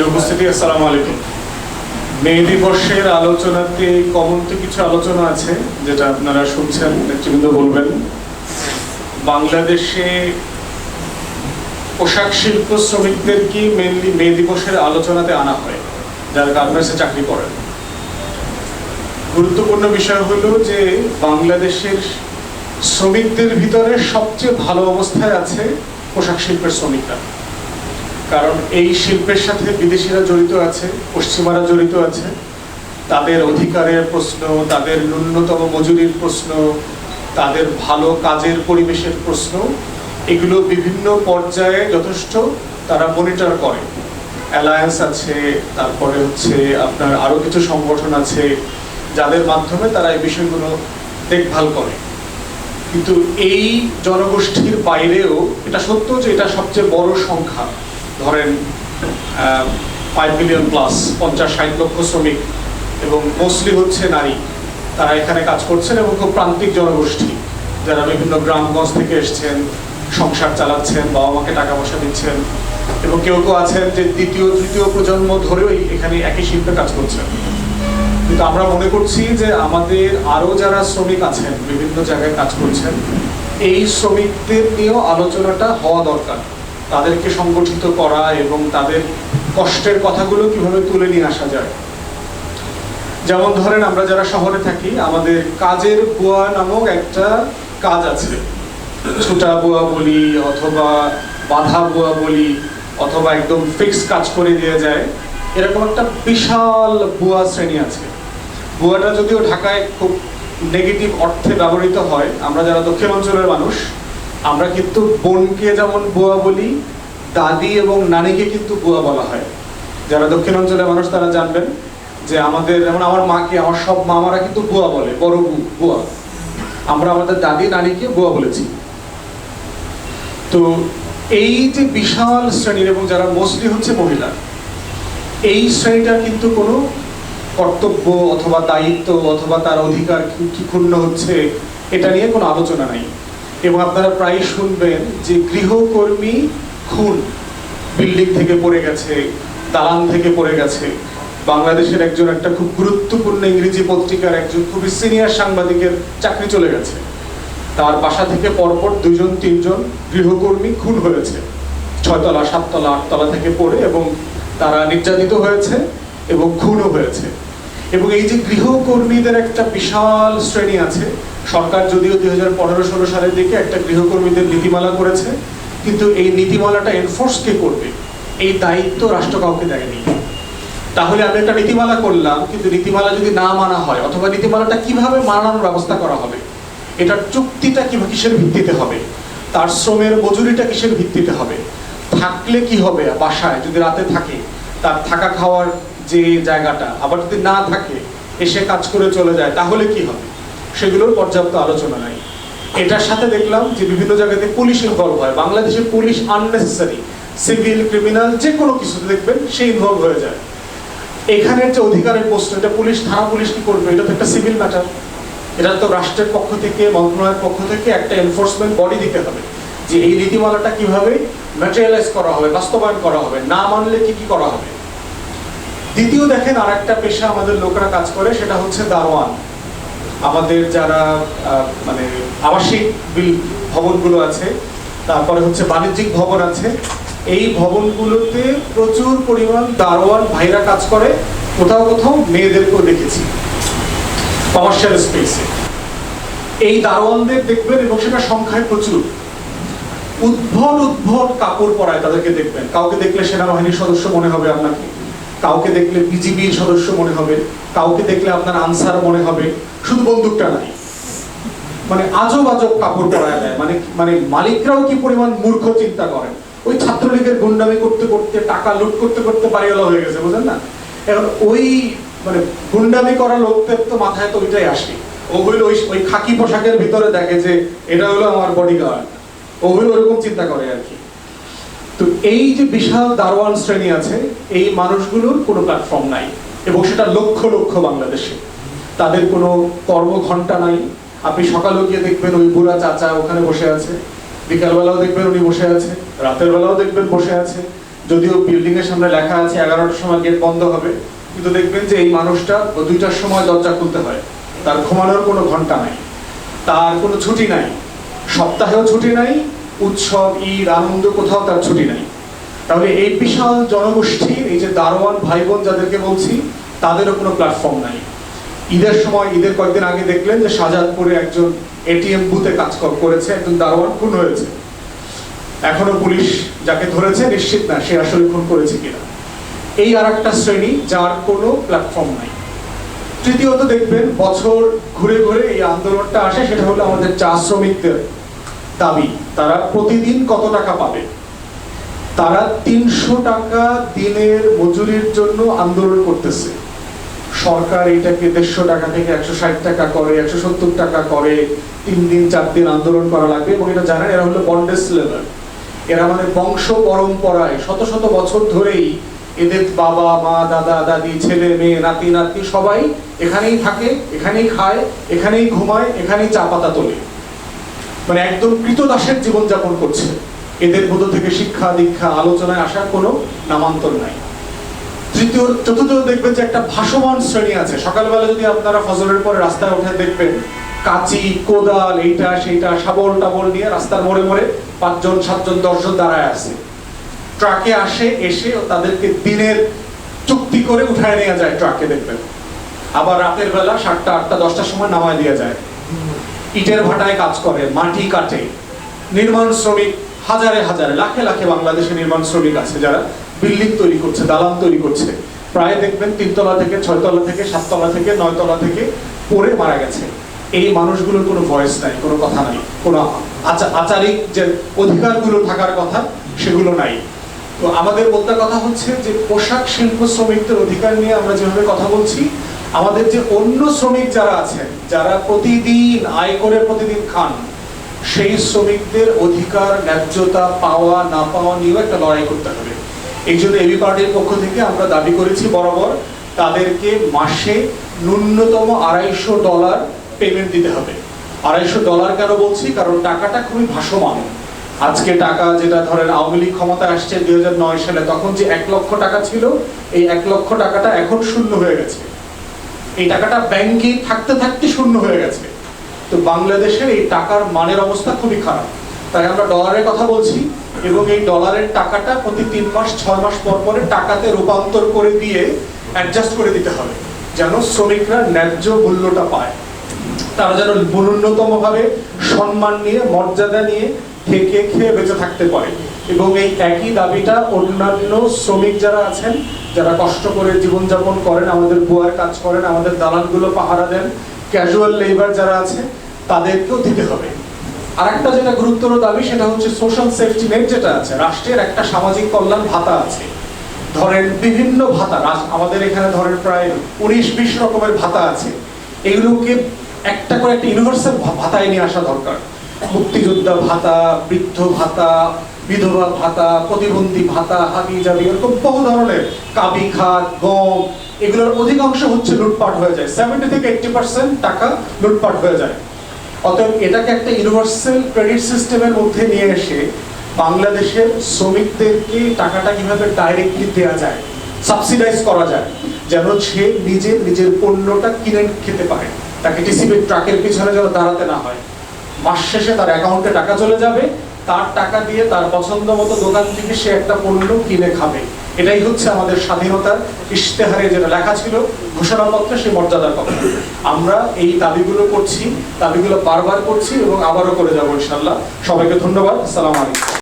উপস্থিতি আলাইকুম। মে দিবসের আলোচনাতে কমন তো কিছু আলোচনা আছে, যেটা আপনারা শুনছেন, নেতৃবৃন্দ বলবেন। বাংলাদেশে পোশাক শিল্প শ্রমিকদের কি মেনলি মে দিবসের আলোচনাতে আনা হয়, যারা গার্মেন্টসে চাকরি করেন গুরুত্বপূর্ণ বিষয় হলো যে, বাংলাদেশের শ্রমিকদের ভিতরে সবচেয়ে ভালো অবস্থায় আছে পোশাক শিল্পের শ্রমিকরা। কারণ এই শিল্পের সাথে বিদেশিরা জড়িত আছে, পশ্চিমারা জড়িত আছে। তাদের অধিকারের প্রশ্ন, তাদের ন্যূনতম মজুরির প্রশ্ন, তাদের ভালো কাজের পরিবেশের প্রশ্ন, এগুলো বিভিন্ন পর্যায়ে যথেষ্ট তারা মনিটর করে। অ্যালায়েন্স আছে, তারপরে হচ্ছে আপনার আরও কিছু সংগঠন আছে, যাদের মাধ্যমে তারা এই বিষয়গুলো দেখভাল করে। কিন্তু এই জনগোষ্ঠীর বাইরেও এটা সত্য যে এটা সবচেয়ে বড় সংখ্যা। ধরেন ফাইভ মিলিয়ন প্লাস পঞ্চাশ, ষাট লক্ষ শ্রমিক এবং মোস্টলি হচ্ছে নারী। তারা এখানে কাজ করছেন এবং খুব প্রান্তিক জনগোষ্ঠী। যারা বিভিন্ন গ্রামগঞ্জ থেকে এসছেন, সংসার চালাচ্ছেন বাবা মাকে টাকা পয়সা দিচ্ছেন এবং কেউ কেউ আছেন যে দ্বিতীয়, তৃতীয় প্রজন্ম ধরেই এখানে একই শিল্পে কাজ করছেন। কিন্তু আমরা মনে করছি যে আমাদের আরও যারা শ্রমিক আছেন, বিভিন্ন জায়গায় কাজ করছেন, এই শ্রমিকদের নিয়েও আলোচনাটা হওয়া দরকার। তাদেরকে সংগঠিত করা এবং তাদের কষ্টের কথাগুলো কীভাবে তুলে নিয়ে আসা যায়। যেমন ধরেন, আমরা যারা শহরে থাকি, আমাদের কাজের বুয়া নামক একটা কাজ আছে। ছুটা বুয়া বলি অথবা বাধা বুয়া বলি অথবা একদম ফিক্স কাজ করে দিয়ে যায়, এরকম একটা বিশাল বুয়া শ্রেণি আছে। বুয়াটা যদিও ঢাকায় খুব নেগেটিভ অর্থে ব্যবহৃত হয়, আমরা যারা দক্ষিণ অঞ্চলের মানুষ আমরা কিন্তু বোনকে যেমন বুয়া বলি, দাদি এবং নানিকে কিন্তু বুয়া বলা হয়। যারা দক্ষিণ অঞ্চলের মানুষ তারা জানবেন যে আমাদের, যেমন আমার মাকে, আমার সব মামারা কিন্তু বুয়া বলে, বড় বুয়া। আমরা আমাদের দাদি, নানিকে বুয়া বলেছি। তো এই যে বিশাল শ্রেণির এবং যারা মোস্টলি হচ্ছে মহিলা, এই শ্রেণীটার কিন্তু কোনো কর্তব্য অথবা দায়িত্ব অথবা তার অধিকার কি ক্ষুণ্ণ হচ্ছে, এটা নিয়ে কোনো আলোচনা নাই। এবং আপনারা প্রায় শুনবেন যে গৃহকর্মী খুন। বিল্ডিং থেকে পড়ে গেছে, দালান থেকে পড়ে গেছে। বাংলাদেশের একজন একটা খুব গুরুত্বপূর্ণ ইংরেজি পত্রিকার একজন খুবই সিনিয়র সাংবাদিকের চাকরি চলে গেছে। তার বাসা থেকে পরপর দুজন তিনজন গৃহকর্মী খুন হয়েছে। ছয়তলা, সাততলা, আটতলা থেকে পড়ে এবং তারা নির্যাতিত হয়েছে এবং খুনও হয়েছে। এবং এই যে গৃহকর্মীদের একটা বিশাল শ্রেণি আছে, সরকার যদিও দুই হাজার পনেরো ষোলো সালের দিকে একটা গৃহকর্মীদের নীতিমালা করেছে, কিন্তু এই নীতিমালাটা এনফোর্স কে করবে? এই দায়িত্ব রাষ্ট্র কাউকে দেয়নি। তাহলে আমি একটা নীতিমালা করলাম, কিন্তু নীতিমালা যদি না মানা হয়, অথবা নীতিমালাটা কীভাবে মানানোর ব্যবস্থা করা হবে? এটার চুক্তিটা কি কিসের ভিত্তিতে হবে? তার শ্রমের মজুরিটা কিসের ভিত্তিতে হবে? থাকলে কি হবে বাসায়? যদি রাতে থাকে, তার থাকা খাওয়ার যে জায়গাটা আবার যদি না থাকে, এসে কাজ করে চলে যায়, তাহলে কি হবে? সেগুলোর পর্যাপ্ত আলোচনা নাই। এটার সাথে দেখলাম যে বিভিন্ন জায়গাতে পুলিশ ইনভলভ হয়। বাংলাদেশে পুলিশ আননেসেসারি সিভিল ক্রিমিনাল যে কোনো কিছুতে দেখবেন সে ইনভলভ হয়ে যায়। এখানের যে অধিকারের প্রশ্ন, এটা পুলিশ, থানা পুলিশ কি করবে? এটা তো একটা সিভিল ম্যাটার এটা তো রাষ্ট্রের পক্ষ থেকে, মন্ত্রণালয়ের পক্ষ থেকে একটা এনফোর্সমেন্ট বডি দিতে হবে। যে এই নীতিমালাটা কীভাবে ম্যাটেরিয়ালাইজ করা হবে, বাস্তবায়ন করা হবে, না মানলে কি কি করা হবে? দ্বিতীয় দেখেন আর একটা পেশা আমাদের লোকরা কাজ করে, সেটা হচ্ছে দারোয়ান। আমাদের যারা মানে আবাসিক বিল ভবনগুলো আছে, তারপরে হচ্ছে বাণিজ্যিক ভবন আছে, এই ভবনগুলোতে প্রচুর পরিমাণ দারোয়ান ভাইরা কাজ করে। কোথাও কোথাও মেয়েদেরকেও দেখেছি কমার্শিয়াল স্পেসে এই দারোয়ানদের দেখবেন এবং সেটা সংখ্যায় প্রচুর। উদ্ভট উদ্ভট কাপড় পরায় তাদেরকে দেখবেন। কাউকে দেখলে সেনাবাহিনীর সদস্য মনে হবে আপনাকে। কাউকে দেখলে বিজিবির সদস্য মনে হবে, কাউকে দেখলে আপনার আনসার মনে হবে, শুধু বন্দুকটা নাই। মানে আজব আজব কাপড় পরায় দেয়। মানে মানে মালিকরাও কি পরিমাণ মূর্খ চিন্তা করেন? ওই ছাত্রলীগের গুন্ডামি করতে করতে, টাকা লুট করতে করতে বাড়িওয়ালা হয়ে গেছে, বুঝলেন না? এখন ওই মানে গুন্ডামি করা লোকদের তো মাথায় তো ওইটাই আসে। ও হইল ওই ওই খাকি পোশাকের ভিতরে দেখে যে, এটা হলো আমার বডিগার্ড ও হইল ওরকম চিন্তা করে আর কি। তো এই যে বিশাল দারোয়ান শ্রেণি আছে, এই মানুষগুলোর কোনো প্ল্যাটফর্ম নাই। এবং সেটা লক্ষ লক্ষ বাংলাদেশে। তাদের কোনো কর্মঘণ্টা নাই। আপনি সকালেও গিয়ে দেখবেন ওই বুড়া চাচা ওখানে বসে আছে। বিকালবেলাও দেখবেন উনি বসে আছে। রাতের বেলাও দেখবেন বসে আছে। যদিও বিল্ডিং এর সামনে লেখা আছে, এগারোটার সময় গেট বন্ধ হবে। কিন্তু দেখবেন যে এই মানুষটা দুইটার সময় দরজা খুলতে হয়। তার ঘুমানোর কোনো ঘণ্টা নাই। তার কোনো ছুটি নাই। সপ্তাহেও ছুটি নাই। উৎসব, ঈদ, আনন্দ কোথাও তার ছুটি নাই। তাহলে এই বিশাল জনগোষ্ঠীর এই যে দারোয়ান ভাই বোন যাদেরকে বলছি, তাদেরও কোনো প্ল্যাটফর্ম নাই। ঈদের সময়, ঈদের কয়েকদিন আগে দেখলেন যে শাহজাদপুরে একজন এটিএম বুথে কাজ করেছে, একজন দারোয়ান খুন হয়েছে। এখনও পুলিশ যাকে ধরেছে নিশ্চিত না সে আসলে খুন করেছে কিনা। এই আর একটা শ্রেণি যার কোনো প্ল্যাটফর্ম নাই। তৃতীয়ত দেখবেন বছর ঘুরে ঘুরে এই আন্দোলনটা আসে, সেটা হলো আমাদের চা শ্রমিকদের। দাবি, তারা প্রতিদিন কত টাকা পাবে? তারা তিনশো টাকা দিনের মজুরির জন্য আন্দোলন করতেছে। সরকার এটাকে দেড়শো টাকা থেকে একশো ষাট টাকা করে, একশো সত্তর টাকা করে, তিন দিন, চার দিন আন্দোলন করা লাগবে এবং এটা জানেন, এরা হলো বন্ডেস লেবার এরা মানে বংশ পরম্পরায় শত শত বছর ধরেই এদের বাবা, মা, দাদা, দাদি, ছেলে, মেয়ে, নাতি নাতি সবাই এখানেই থাকে, এখানেই খায়, এখানেই ঘুমায়, এখানেই চা পাতা তোলে। মানে একদম কৃতদাসের জীবনযাপন করছে। এদের মধ্য থেকে শিক্ষা, দীক্ষা, আলোচনায় আসার কোনো নামান্তর নাই। তৃতীয়, চতুর্থ দেখবেন যে একটা ভাসমান শ্রেণি আছে। সকালবেলা যদি আপনারা ফজরের পরে রাস্তায় উঠে দেখবেন, কাঁচি, কোদাল, এইটা, সেইটা, শাবল টাবল নিয়ে রাস্তার মোড়ে মোড়ে পাঁচজন, সাতজন, দশজন দাঁড়ায় আছে। ট্রাকে আসে, এসে তাদেরকে দিনের চুক্তি করে উঠায় নেওয়া যায় ট্রাকে দেখবেন। আবার রাতের বেলা সাতটা, আটটা, দশটার সময় নামায় দেওয়া যায়। ইটের ভাটায় কাজ করে, মাটি কাটে। নির্মাণ শ্রমিক হাজারে হাজারে, লাখে লাখে বাংলাদেশে নির্মাণ শ্রমিক আছে যারা বিল্ডিং তৈরি করছে, দালান তৈরি করছে। প্রায় দেখবেন তিনতলা থেকে ছয়তলা থেকে, সাততলা থেকে, নয়তলা থেকে পড়ে মারা গেছে। এই মানুষগুলোর কোনো ভয়েস নাই, কোনো কথা নাই, কোনো আচা- আচারিক যে অধিকারগুলো থাকার কথা, সেগুলো নাই। তো আমাদের বলতে কথা হচ্ছে যে পোশাক শিল্প শ্রমিকদের অধিকার নিয়ে আমরা যেভাবে কথা বলছি আমাদের যে অন্য শ্রমিক যারা আছেন, যারা প্রতিদিন আয় করে প্রতিদিন খান, সেই শ্রমিকদের অধিকার, ন্যায্যতা, পাওয়া, না পাওয়া নিয়েও একটা লড়াই করতে হবে। এই জন্য এবি পার্টির পক্ষ থেকে আমরা দাবি করেছি বরাবর, তাদেরকে মাসে ন্যূনতম আড়াইশো ডলার পেমেন্ট দিতে হবে। আড়াইশো ডলার কেন বলছি? কারণ টাকাটা খুবই ভাসমান। আজকে টাকা যেটা ধরেন আওয়ামী লীগ ক্ষমতায় আসছে দুই হাজার নয় সালে, তখন যে এক লক্ষ টাকা ছিল, এই এক লক্ষ টাকাটা এখন শূন্য হয়ে গেছে। এই টাকাটা ব্যাংকে থাকতে থাকতে শূন্য হয়ে গেছে। তো বাংলাদেশের এই টাকার মানের অবস্থা খুবই খারাপ। তাই আমরা ডলারের কথা বলছি এবং এই ডলারের টাকাটা প্রতি তিন মাস, ছয় মাস পর পরে টাকাতে রূপান্তর করে দিয়ে অ্যাডজাস্ট করে দিতে হবে, যেন শ্রমিকরা ন্যায্য মূল্যটা পায়। তারা যেন ন্যূনতম ভাবে সম্মান নিয়ে, মর্যাদা নিয়ে থেকে খেয়ে বেঁচে থাকতে পারে। এবং এই একই দাবিটা অন্যান্য শ্রমিক যারা আছেন যারা কষ্ট করে জীবনযাপন করেন, আমাদের বুয়ার কাজ করেন, আমাদের দালানগুলো পাহারা দেন ক্যাজুয়াল লেবার যারা আছে, তাদেরকেও দিতে হবে। আর একটা যেটা গুরুত্বর দাবি, সেটা হচ্ছে সোশ্যাল সেফটি নেট যেটা আছে, রাষ্ট্রের একটা সামাজিক কল্যাণ ভাতা আছে। ধরেন বিভিন্ন ভাতা আমাদের এখানে ধরেন প্রায় উনিশ বিশ রকমের ভাতা আছে। এগুলোকে একটা করে একটা ইউনিভার্সাল ভাতায় নিয়ে আসা দরকার। মুক্তিযোদ্ধা ভাতা, বৃদ্ধ ভাতা বিধবা ভাতা, প্রতিবন্ধী ভাতা হাবি জাবি এরকম বহু ধরনের কাবি খাত গম, এগুলোর অধিকাংশ হচ্ছে লুটপাট হয়ে যায়। সেভেন্টি থেকে এইটটি পার্সেন্ট টাকা লুটপাট হয়ে যায়। অতএব এটাকে একটা ইউনিভার্সাল ক্রেডিট সিস্টেমের মধ্যে নিয়ে এসে বাংলাদেশের শ্রমিকদেরকে টাকাটা কীভাবে ডাইরেক্টলি দেওয়া যায় সাবসিডাইজ করা যায়, যেন সে নিজে নিজের পণ্যটা কিনে খেতে পারে। তাকে টিসিবি ট্রাকের পিছনে যেন দাঁড়াতে না হয়। মাস শেষে তার অ্যাকাউন্টে টাকা চলে যাবে তার টাকা দিয়ে তার পছন্দ মতো দোকান থেকে সে একটা পণ্য কিনে খাবে। এটাই হচ্ছে আমাদের স্বাধীনতার ইশতেহারে যেটা লেখা ছিল, ঘোষণাপত্রে সে মর্যাদার কথা। আমরা এই দাবিগুলো করছি, দাবিগুলো বারবার করছি এবং আবারও করে যাব ইনশাল্লাহ। সবাইকে ধন্যবাদ সালাম আলাইকুম।